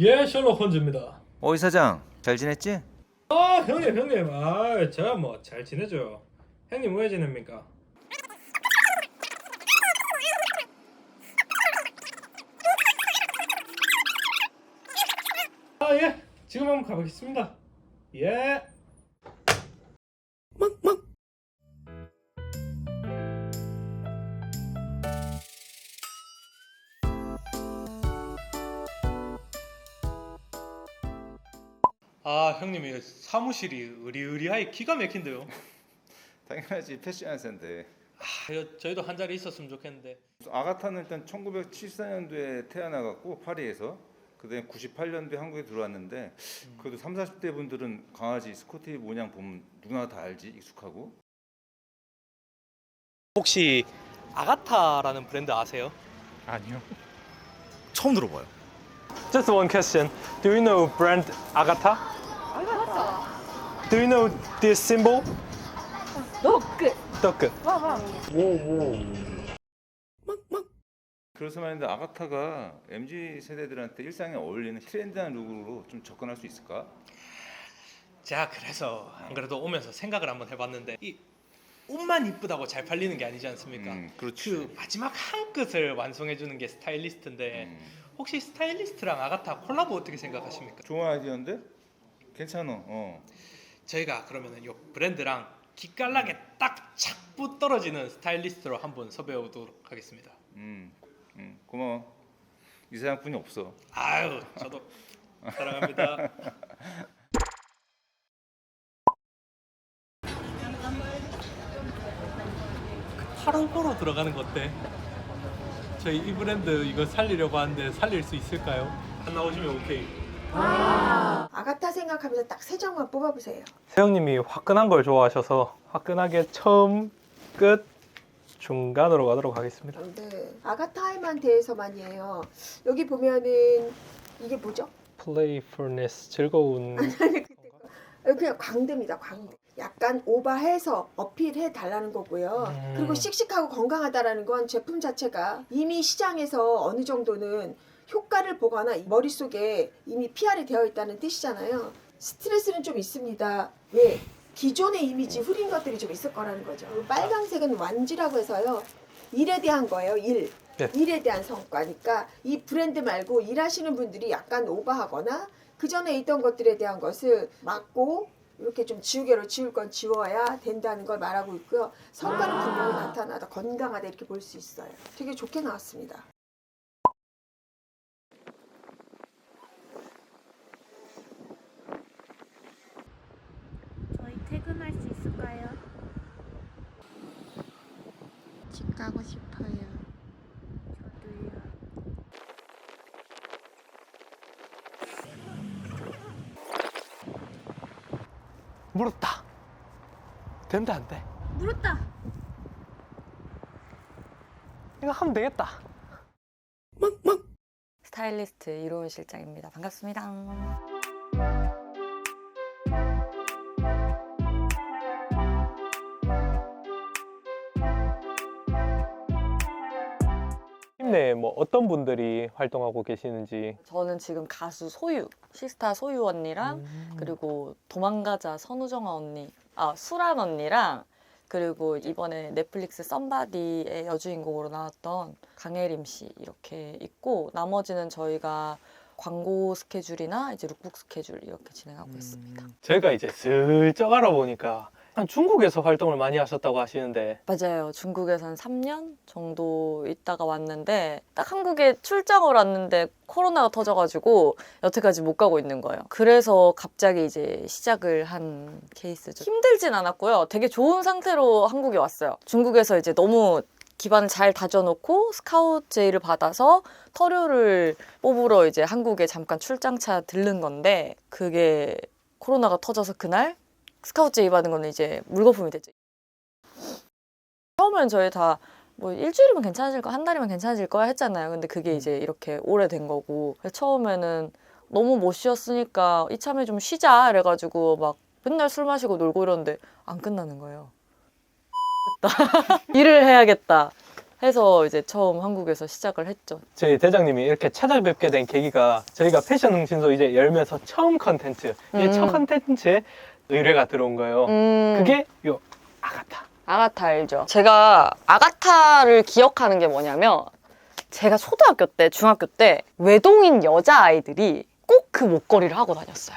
예, 셜록 홈즈입니다. 어 이사장 잘 지냈지? 아, 형님, 형님. 아, 제가 뭐 잘 지내죠. 형님 왜 지냅니까? 아, 예. 지금 한번 가보겠습니다. 예. 형님, 이 사무실이 의리의리하게 기가 막힌데요. 당연하지 패션센데 아, 이거 저희도 한 자리 있었으면 좋겠는데. 아가타는 일단 1974년도에 태어나갖고 파리에서 그다음에 98년도에 한국에 들어왔는데 그래도 3, 40대 분들은 강아지 스코티 모양 보면 누구나 다 알지 익숙하고 혹시 아가타라는 브랜드 아세요? 아니요. 처음 들어봐요. Just one question. Do you know brand Agata? Do you know this symbol? 노크 Dog. 와봐 그래서 말인데 아가타가 MZ 세대들한테 일상에 어울리는 트렌드한 룩으로 좀 접근할 수 있을까? 제가 그래서 안 그래도 오면서 생각을 한번 해봤는데 이 옷만 이쁘다고 잘 팔리는 게 아니지 않습니까? 음, 그렇지. 그 마지막 한 끝을 완성해 주는 게 스타일리스트인데 음, 혹시 스타일리스트랑 아가타 콜라보 어떻게 생각하십니까? 좋은 아이디어인데 괜찮아. 어. 저희가 그러면은 요 브랜드랑 기깔나게 딱 착붙 떨어지는 스타일리스트로 한번 섭외해 오도록 하겠습니다. 음, 음, 고마워. 이 사장뿐이 없어. 아유, 저도 사랑합니다. 파랑코로 들어가는 거 어때? 저희 이 브랜드 이거 살리려고 하는데 살릴 수 있을까요? 안 나오시면 오케이. 아가타 생각하면서 딱세 장만 뽑아보세요. 세영님이 화끈한 걸 좋아하셔서 화끈하게 처음 끝 중간으로 가도록 하겠습니다. 네. 아가타에만 대해서만이에요. 여기 보면은 이게 뭐죠? Playfulness 즐거운 여기 그냥 광대입니다 광대. 약간 오버해서 어필해 달라는 거고요. 음. 그리고 씩씩하고 건강하다라는 건 제품 자체가 이미 시장에서 어느 정도는 효과를 보거나 머릿속에 이미 PR이 되어 있다는 뜻이잖아요 스트레스는 좀 있습니다 왜? 기존의 이미지 흐린 것들이 좀 있을 거라는 거죠 빨강색은 완지라고 해서요 일에 대한 거예요 일 네. 일에 대한 성과니까 이 브랜드 말고 일하시는 분들이 약간 오버하거나 그 전에 있던 것들에 대한 것을 막고 이렇게 좀 지우개로 지울 건 지워야 된다는 걸 말하고 있고요. 성과는 분명히 나타나다 건강하다 이렇게 볼 수 있어요. 되게 좋게 나왔습니다. 저희 퇴근할 수 있을까요? 집 가고 싶어요. 저도요. 물었다. 된다 안 돼? 물었다. 이거 하면 되겠다. 스타일리스트 이로운 실장입니다. 반갑습니다. 팀 내에 뭐 어떤 분들이 활동하고 계시는지. 저는 지금 가수 소유, 시스타 소유 언니랑 그리고 도망가자 선우정아 언니, 아 수란 언니랑 그리고 이번에 넷플릭스 썸바디의 여주인공으로 나왔던 강혜림 씨 이렇게 있고 나머지는 저희가 광고 스케줄이나 이제 룩북 스케줄 이렇게 진행하고 있습니다. 제가 이제 슬쩍 알아보니까 한 중국에서 활동을 많이 하셨다고 하시는데 맞아요. 중국에서 한 3년 정도 있다가 왔는데 딱 한국에 출장을 왔는데 코로나가 터져가지고 여태까지 못 가고 있는 거예요. 그래서 갑자기 이제 시작을 한 케이스죠. 힘들진 않았고요. 되게 좋은 상태로 한국에 왔어요. 중국에서 이제 너무 기반을 잘 다져놓고 스카우트 제의를 받아서 터류를 뽑으러 이제 한국에 잠깐 출장차 들른 건데 그게 코로나가 터져서 그날 스카우트 제의 받은 거는 이제 물거품이 됐죠. 처음엔 저희 다 뭐 일주일이면 괜찮아질 거, 한 달이면 괜찮아질 거야 했잖아요. 근데 그게 이제 이렇게 오래된 거고 처음에는 너무 못 쉬었으니까 이참에 좀 쉬자 이래가지고 막 맨날 술 마시고 놀고 이러는데 안 끝나는 거예요. 일을 해야겠다. 해서 이제 처음 한국에서 시작을 했죠. 저희 대장님이 이렇게 찾아뵙게 된 계기가 저희가 패션 흥신소 이제 열면서 처음 컨텐츠, 이게 음. 첫 컨텐츠에 의뢰가 들어온 거예요. 음, 그게 요 아가타. 아가타 알죠? 제가 아가타를 기억하는 게 뭐냐면 제가 초등학교 때, 중학교 때 외동인 여자아이들이 꼭 그 목걸이를 하고 다녔어요.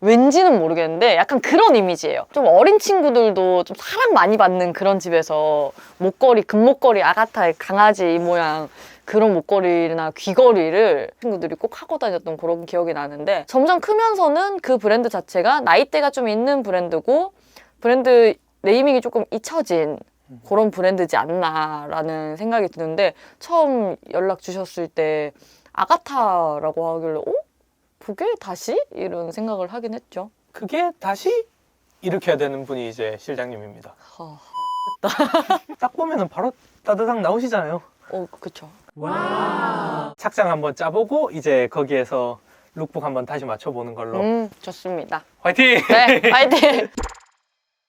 왠지는 모르겠는데 약간 그런 이미지예요. 좀 어린 친구들도 좀 사랑 많이 받는 그런 집에서 목걸이, 금목걸이, 아가타의 강아지 모양 그런 목걸이나 귀걸이를 친구들이 꼭 하고 다녔던 그런 기억이 나는데 점점 크면서는 그 브랜드 자체가 나이대가 좀 있는 브랜드고 브랜드 네이밍이 조금 잊혀진 그런 브랜드지 않나라는 생각이 드는데 처음 연락 주셨을 때 아가타라고 하길래 어? 그게 다시? 이런 생각을 하긴 했죠. 그게 다시 일으켜야 되는 분이 이제 실장님입니다. 어, 딱 보면은 바로 따뜻한 나오시잖아요. 어 그쵸. 착장 한번 짜보고 이제 거기에서 룩북 한번 다시 맞춰보는 걸로. 음, 좋습니다. 화이팅! 네, 파이팅!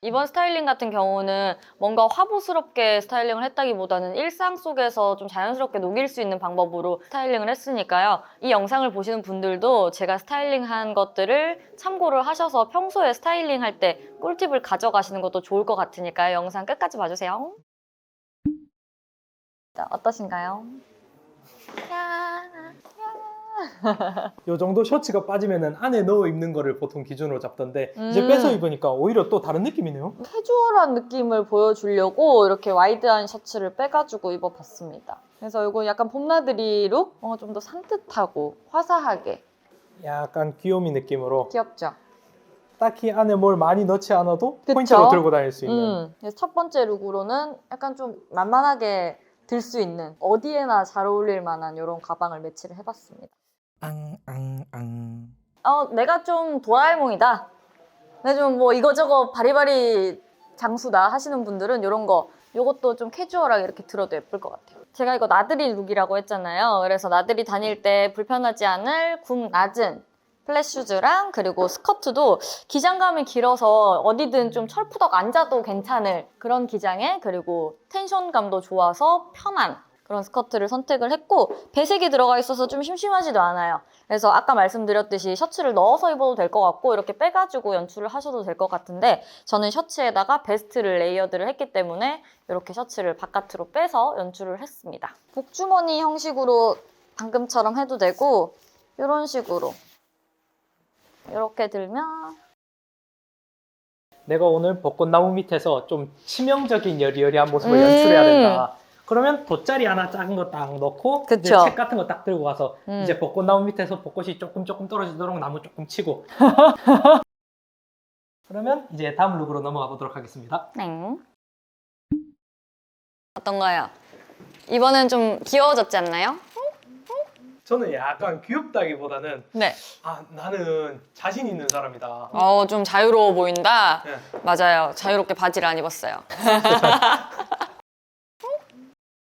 이번 스타일링 같은 경우는 뭔가 화보스럽게 스타일링을 했다기보다는 일상 속에서 좀 자연스럽게 녹일 수 있는 방법으로 스타일링을 했으니까요. 이 영상을 보시는 분들도 제가 스타일링한 것들을 참고를 하셔서 평소에 스타일링 할 때 꿀팁을 가져가시는 것도 좋을 것 같으니까요. 영상 끝까지 봐주세요. 자, 어떠신가요? 야, 요 정도 셔츠가 빠지면은 안에 넣어 입는 거를 보통 기준으로 잡던데 이제 음. 빼서 입으니까 오히려 또 다른 느낌이네요. 캐주얼한 느낌을 보여주려고 이렇게 와이드한 셔츠를 빼가지고 입어봤습니다. 그래서 이거 약간 봄나들이 룩? 뭔가 좀 더 산뜻하고 화사하게 약간 귀요미 느낌으로 귀엽죠? 딱히 안에 뭘 많이 넣지 않아도 그쵸? 포인트로 들고 다닐 수 있는 음, 그래서 첫 번째 룩으로는 약간 좀 만만하게 들 수 있는 어디에나 잘 어울릴 만한 이런 가방을 매치를 해봤습니다. 앙앙앙. 어, 내가 좀 도라에몽이다. 내가 좀 뭐 이거저거 바리바리 장수다 하시는 분들은 이런 거, 요것도 좀 캐주얼하게 이렇게 들어도 예쁠 것 같아요. 제가 이거 나들이 룩이라고 했잖아요. 그래서 나들이 다닐 때 불편하지 않을 굽 낮은 플랫 슈즈랑 그리고 스커트도 기장감이 길어서 어디든 좀 철푸덕 앉아도 괜찮을 그런 기장에 그리고 텐션감도 좋아서 편한 그런 스커트를 선택을 했고 배색이 들어가 있어서 좀 심심하지도 않아요. 그래서 아까 말씀드렸듯이 셔츠를 넣어서 입어도 될 것 같고 이렇게 빼가지고 연출을 하셔도 될 것 같은데 저는 셔츠에다가 베스트를 레이어드를 했기 때문에 이렇게 셔츠를 바깥으로 빼서 연출을 했습니다. 복주머니 형식으로 방금처럼 해도 되고 이런 식으로 이렇게 들면 내가 오늘 벚꽃나무 밑에서 좀 치명적인 여리여리한 모습을 음. 연출해야 된다. 그러면 돗자리 하나 작은 거 딱 넣고 이제 그쵸. 책 같은 거 딱 들고 가서 음. 이제 벚꽃나무 밑에서 벚꽃이 조금 조금 떨어지도록 나무 조금 치고 그러면 이제 다음 룩으로 넘어가 보도록 하겠습니다. 땡. 어떤가요? 이번엔 좀 귀여워졌지 않나요? 저는 약간 귀엽다기보다는 네. 아 나는 자신 있는 사람이다. 어, 좀 자유로워 보인다. 네. 맞아요. 자유롭게 바지를 안 입었어요.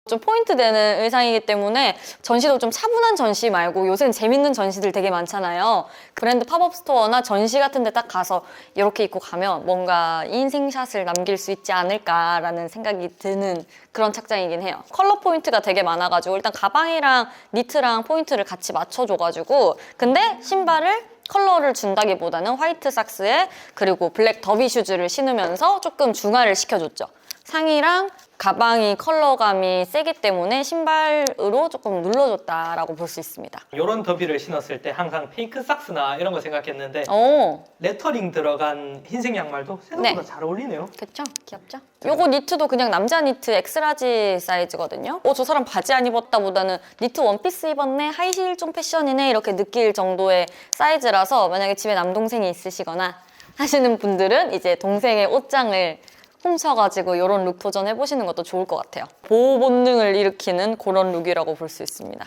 좀 포인트 되는 의상이기 때문에 전시도 좀 차분한 전시 말고 요새는 재밌는 전시들 되게 많잖아요. 브랜드 팝업 스토어나 전시 같은 데 딱 가서 이렇게 입고 가면 뭔가 인생샷을 남길 수 있지 않을까라는 생각이 드는 그런 착장이긴 해요. 컬러 포인트가 되게 많아가지고 일단 가방이랑 니트랑 포인트를 같이 맞춰줘가지고 근데 신발을 컬러를 준다기보다는 화이트 삭스에 그리고 블랙 더비 슈즈를 신으면서 조금 중화를 시켜줬죠. 상의랑 가방이 컬러감이 세기 때문에 신발으로 조금 눌러줬다라고 볼 수 있습니다. 이런 더비를 신었을 때 항상 핑크 삭스나 이런 거 생각했는데 오, 레터링 들어간 흰색 양말도 생각보다 네. 잘 어울리네요. 그쵸? 귀엽죠? 요거 니트도 그냥 남자 니트 엑스라지 사이즈거든요. 어, 저 사람 바지 안 입었다 보다는 니트 원피스 입었네, 하이힐 좀 패션이네, 이렇게 느낄 정도의 사이즈라서 만약에 집에 남동생이 있으시거나 하시는 분들은 이제 동생의 옷장을 훔쳐가지고 이런 룩 도전해보시는 것도 좋을 것 같아요. 보호 본능을 일으키는 그런 룩이라고 볼 수 있습니다.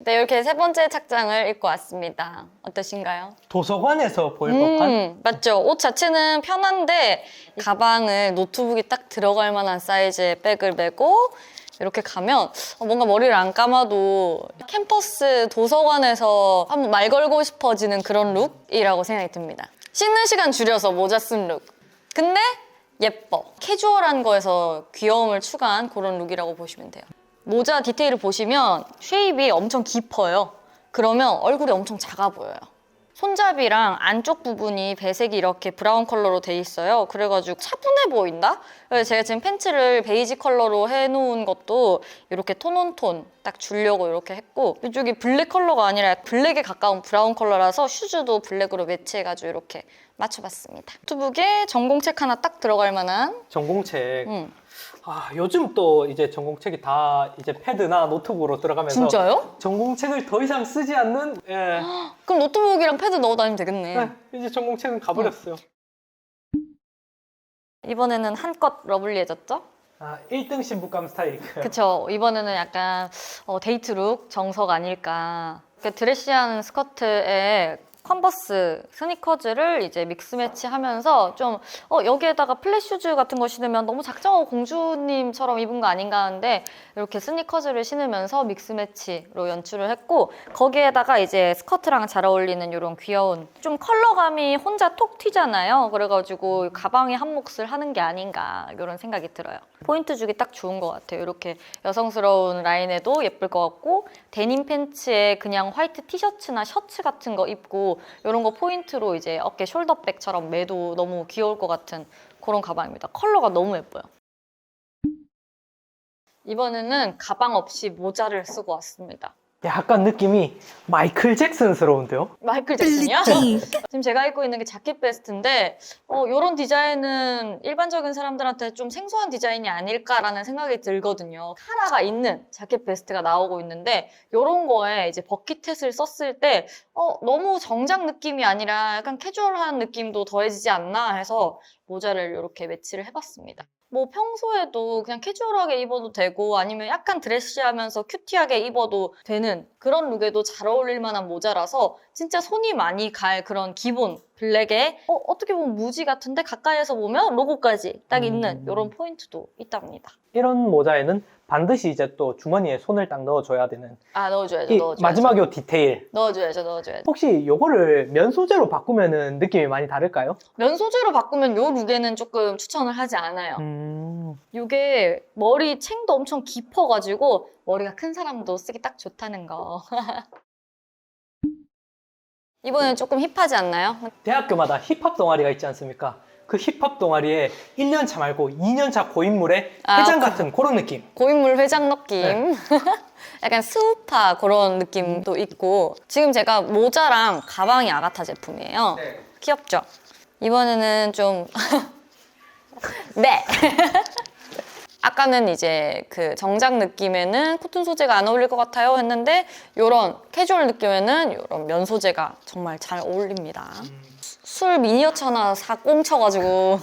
네, 이렇게 세 번째 착장을 입고 왔습니다. 어떠신가요? 도서관에서 보일 법한 음, 맞죠. 옷 자체는 편한데 가방을 노트북이 딱 들어갈 만한 사이즈의 백을 메고 이렇게 가면 어, 뭔가 머리를 안 감아도 캠퍼스 도서관에서 한번 말 걸고 싶어지는 그런 룩이라고 생각이 듭니다. 씻는 시간 줄여서 모자 쓴 룩. 근데 예뻐. 캐주얼한 거에서 귀여움을 추가한 그런 룩이라고 보시면 돼요. 모자 디테일을 보시면 쉐입이 엄청 깊어요. 그러면 얼굴이 엄청 작아 보여요. 손잡이랑 안쪽 부분이 배색이 이렇게 브라운 컬러로 돼 있어요. 그래가지고 차분해 보인다? 그래서 제가 지금 팬츠를 베이지 컬러로 해놓은 것도 이렇게 톤온톤 딱 주려고 이렇게 했고 이쪽이 블랙 컬러가 아니라 블랙에 가까운 브라운 컬러라서 슈즈도 블랙으로 매치해가지고 이렇게 맞춰봤습니다. 노트북에 전공책 하나 딱 들어갈 만한 전공책. 음. 아 요즘 또 이제 전공책이 다 이제 패드나 노트북으로 들어가면서 진짜요? 전공책을 더 이상 쓰지 않는 예. 그럼 노트북이랑 패드 넣어 다니면 되겠네. 네, 이제 전공책은 가버렸어요. 이번에는 한껏 러블리해졌죠? 아 1등 신부감 스타일. 그쵸. 이번에는 약간 어, 데이트룩 정석 아닐까. 그 드레시한 스커트에 컨버스 스니커즈를 이제 믹스 매치 하면서 좀 어, 여기에다가 플랫 슈즈 같은 거 신으면 너무 작정하고 공주님처럼 입은 거 아닌가 하는데 이렇게 스니커즈를 신으면서 믹스 매치로 연출을 했고 거기에다가 이제 스커트랑 잘 어울리는 이런 귀여운 좀 컬러감이 혼자 톡 튀잖아요. 그래가지고 가방에 한 몫을 하는 게 아닌가 이런 생각이 들어요. 포인트 주기 딱 좋은 것 같아요. 이렇게 여성스러운 라인에도 예쁠 것 같고 데님 팬츠에 그냥 화이트 티셔츠나 셔츠 같은 거 입고 이런 거 포인트로 이제 어깨 숄더백처럼 매도 너무 귀여울 것 같은 그런 가방입니다. 컬러가 너무 예뻐요. 이번에는 가방 없이 모자를 쓰고 왔습니다. 약간 느낌이 마이클 잭슨스러운데요? 마이클 잭슨이요? 지금 제가 입고 있는 게 자켓 베스트인데 어, 이런 디자인은 일반적인 사람들한테 좀 생소한 디자인이 아닐까라는 생각이 들거든요. 카라가 있는 자켓 베스트가 나오고 있는데 이런 거에 이제 버킷햇을 썼을 때 어, 너무 정장 느낌이 아니라 약간 캐주얼한 느낌도 더해지지 않나 해서 모자를 이렇게 매치를 해봤습니다. 뭐 평소에도 그냥 캐주얼하게 입어도 되고 아니면 약간 드레시하면서 큐티하게 입어도 되는 그런 룩에도 잘 어울릴 만한 모자라서 진짜 손이 많이 갈 그런 기본 블랙에 어, 어떻게 보면 무지 같은데 가까이에서 보면 로고까지 딱 있는 음. 이런 포인트도 있답니다. 이런 모자에는 반드시 이제 또 주머니에 손을 딱 넣어줘야 되는 아 넣어줘야죠, 이 넣어줘야죠. 마지막 요 디테일 넣어줘야죠, 넣어줘야죠. 혹시 요거를 면 소재로 바꾸면은 느낌이 많이 다를까요? 면 소재로 바꾸면 요 룩에는 조금 추천을 하지 않아요. 음... 이게 머리 챙도 엄청 깊어가지고 머리가 큰 사람도 쓰기 딱 좋다는 거. 이번엔 조금 힙하지 않나요? 대학교마다 힙합 동아리가 있지 않습니까? 그 힙합 동아리에 1년차 말고 2년차 고인물의 아, 회장 그- 같은 그런 느낌 고인물 회장 느낌. 네. 약간 스우파 그런 느낌도 있고 지금 제가 모자랑 가방이 아가타 제품이에요. 귀엽죠? 이번에는 좀 네. 아까는 이제 그 정장 느낌에는 코튼 소재가 안 어울릴 것 같아요 했는데 이런 캐주얼 느낌에는 이런 면 소재가 정말 잘 어울립니다. 술 미니어처나 사 꽁쳐가지고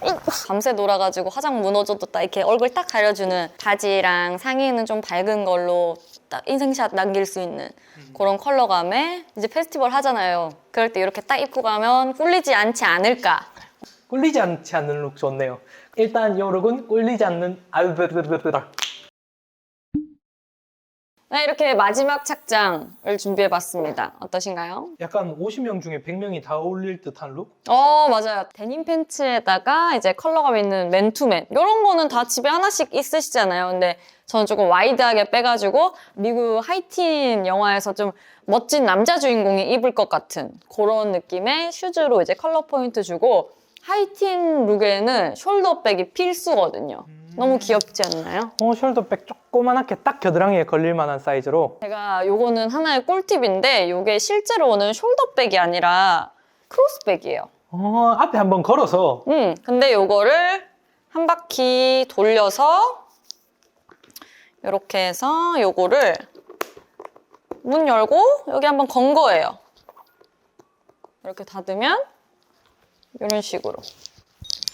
밤새 놀아가지고 화장 무너져도 딱 이렇게 얼굴 딱 가려주는 바지랑 상의는 좀 밝은 걸로 딱 인생샷 남길 수 있는 그런 컬러감에 이제 페스티벌 하잖아요. 그럴 때 이렇게 딱 입고 가면 꿀리지 않지 않을까. 꿀리지 않지 않는 룩 좋네요 일단 요 룩은 꿀리지 않는 아으르르르르 네, 이렇게 마지막 착장을 준비해봤습니다. 어떠신가요? 약간 50명 중에 100명이 다 어울릴 듯한 룩? 어, 맞아요. 데님 팬츠에다가 이제 컬러감 있는 맨투맨. 이런 거는 다 집에 하나씩 있으시잖아요. 근데 저는 조금 와이드하게 빼가지고 미국 하이틴 영화에서 좀 멋진 남자 주인공이 입을 것 같은 그런 느낌의 슈즈로 이제 컬러 포인트 주고 하이틴 룩에는 숄더백이 필수거든요. 너무 귀엽지 않나요? 어, 숄더백 조그만하게 딱 겨드랑이에 걸릴 만한 사이즈로 제가 요거는 하나의 꿀팁인데 요게 실제로는 숄더백이 아니라 크로스백이에요. 어, 앞에 한번 걸어서 음, 근데 요거를 한 바퀴 돌려서 이렇게 해서 요거를 문 열고 여기 한번 건 거예요. 이렇게 닫으면 이런 식으로.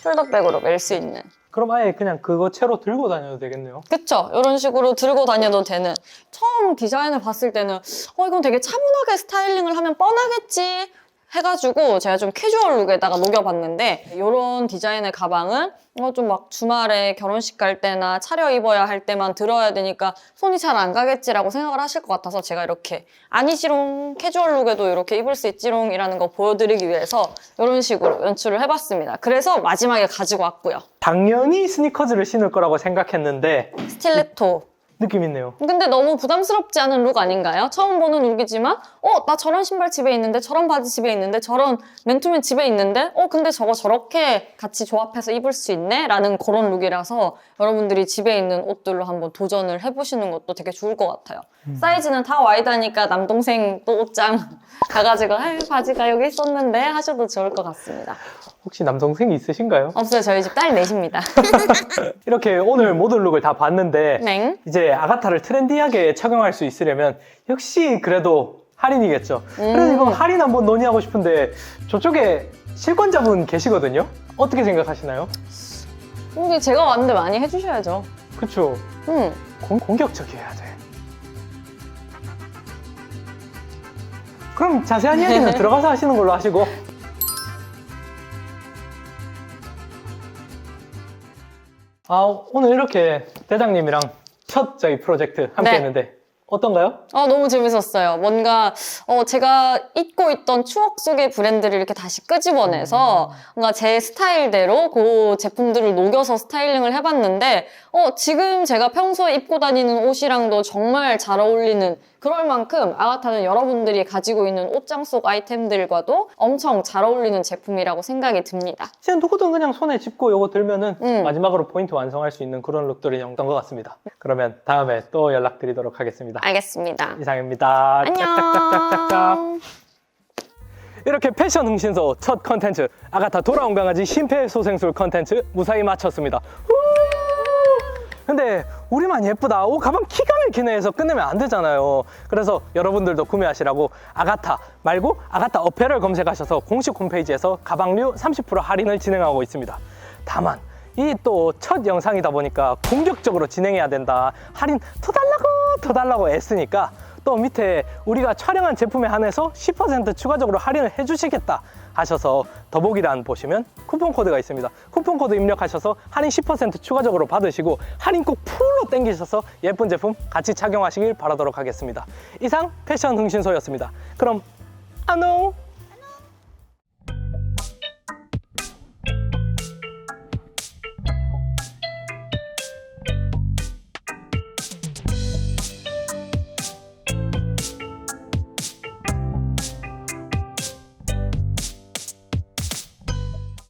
숄더백으로 멜 수 있는. 그럼 아예 그냥 그거 채로 들고 다녀도 되겠네요. 그쵸? 이런 식으로 들고 다녀도 되는. 처음 디자인을 봤을 때는 어 이건 되게 차분하게 스타일링을 하면 뻔하겠지 해가지고 제가 좀 캐주얼 룩에다가 녹여봤는데 이런 디자인의 가방은 어, 좀막 주말에 결혼식 갈 때나 차려 입어야 할 때만 들어야 되니까 손이 잘 안 가겠지라고 생각을 하실 것 같아서 제가 이렇게 아니지롱 캐주얼 룩에도 이렇게 입을 수 있지롱이라는 거 보여드리기 위해서 이런 식으로 연출을 해봤습니다. 그래서 마지막에 가지고 왔고요. 당연히 스니커즈를 신을 거라고 생각했는데 스틸레토 느낌 있네요. 근데 너무 부담스럽지 않은 룩 아닌가요? 처음 보는 룩이지만 어, 나 저런 신발 집에 있는데 저런 바지 집에 있는데 저런 맨투맨 집에 있는데 어, 근데 저거 저렇게 같이 조합해서 입을 수 있네? 라는 그런 룩이라서 여러분들이 집에 있는 옷들로 한번 도전을 해보시는 것도 되게 좋을 것 같아요. 사이즈는 다 와이드하니까 남동생 또 옷장 가가지고 아유, 바지가 여기 있었는데 하셔도 좋을 것 같습니다. 혹시 남동생이 있으신가요? 없어요. 저희 집 딸 넷입니다. 이렇게 오늘 모든 룩을 다 봤는데 네. 이제 아가타를 트렌디하게 착용할 수 있으려면 역시 그래도 할인이겠죠. 그래서 이거 할인 한번 논의하고 싶은데 저쪽에 실권자분 계시거든요. 어떻게 생각하시나요? 근데 제가 왔는데 많이 해주셔야죠. 그쵸? 음. 공, 공격적이어야 돼. 그럼 자세한 이야기는 들어가서 하시는 걸로 하시고 아 오늘 이렇게 대장님이랑 첫 저희 프로젝트 함께 네. 했는데 어떤가요? 어, 너무 재밌었어요. 뭔가, 어, 제가 잊고 있던 추억 속의 브랜드를 이렇게 다시 끄집어내서 뭔가 제 스타일대로 그 제품들을 녹여서 스타일링을 해봤는데, 어, 지금 제가 평소에 입고 다니는 옷이랑도 정말 잘 어울리는 그럴 만큼 아가타는 여러분들이 가지고 있는 옷장 속 아이템들과도 엄청 잘 어울리는 제품이라고 생각이 듭니다. 진짜 누구든 그냥 손에 짚고 요거 들면은 음. 마지막으로 포인트 완성할 수 있는 그런 룩들이었던 것 같습니다. 그러면 다음에 또 연락드리도록 하겠습니다. 알겠습니다. 이상입니다. 안녕. 이렇게 패션 흥신소 첫 컨텐츠 아가타 돌아온 강아지 심폐소생술 컨텐츠 무사히 마쳤습니다. 후! 근데 우리만 예쁘다. 오 가방 키가 막히네 해서 끝내면 안 되잖아요. 그래서 여러분들도 구매하시라고 아가타 말고 아가타 어페럴 검색하셔서 공식 홈페이지에서 가방류 30% 할인을 진행하고 있습니다. 다만 이 또 첫 영상이다 보니까 공격적으로 진행해야 된다. 할인 더 달라고 더 달라고 애쓰니까 또 밑에 우리가 촬영한 제품에 한해서 10% 추가적으로 할인을 해주시겠다 하셔서 더보기란 보시면 쿠폰 코드가 있습니다. 쿠폰 코드 입력하셔서 할인 10% 추가적으로 받으시고 할인 꼭 풀로 땡기셔서 예쁜 제품 같이 착용하시길 바라도록 하겠습니다. 이상 패션 흥신소였습니다. 그럼 안녕!